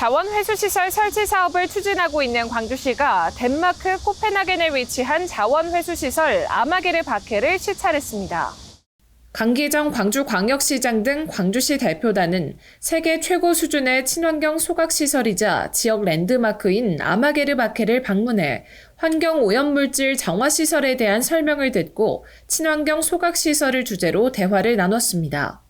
자원 회수 시설 설치 사업을 추진하고 있는 광주시가 덴마크 코펜하겐에 위치한 자원 회수 시설 아마게르 바케를 시찰했습니다. 강기정 광주광역시장 등 광주시 대표단은 세계 최고 수준의 친환경 소각시설이자 지역 랜드마크인 아마게르 바케를 방문해 환경 오염물질 정화시설에 대한 설명을 듣고 친환경 소각시설을 주제로 대화를 나눴습니다.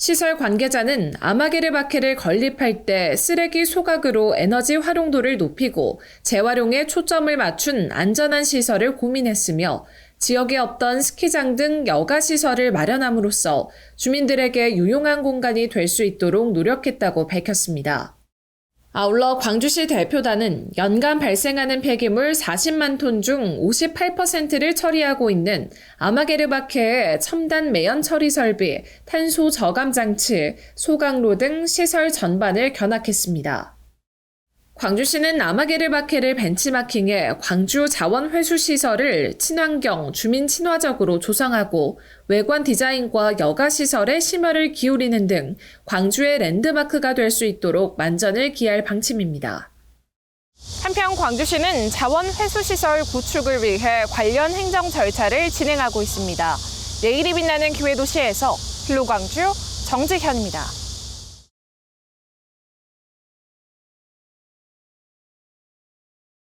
시설 관계자는 아마게르 바케를 건립할 때 쓰레기 소각으로 에너지 활용도를 높이고 재활용에 초점을 맞춘 안전한 시설을 고민했으며 지역에 없던 스키장 등 여가 시설을 마련함으로써 주민들에게 유용한 공간이 될 수 있도록 노력했다고 밝혔습니다. 아울러 광주시 대표단은 연간 발생하는 폐기물 40만 톤 중 58%를 처리하고 있는 아마게르바케의 첨단 매연 처리 설비, 탄소 저감 장치, 소각로 등 시설 전반을 견학했습니다. 광주시는 아마게르바케를 벤치마킹해 광주 자원 회수 시설을 친환경, 주민 친화적으로 조성하고 외관 디자인과 여가 시설에 심혈을 기울이는 등 광주의 랜드마크가 될 수 있도록 만전을 기할 방침입니다. 한편 광주시는 자원 회수 시설 구축을 위해 관련 행정 절차를 진행하고 있습니다. 내일이 빛나는 기회 도시에서 필로광주 정직현입니다.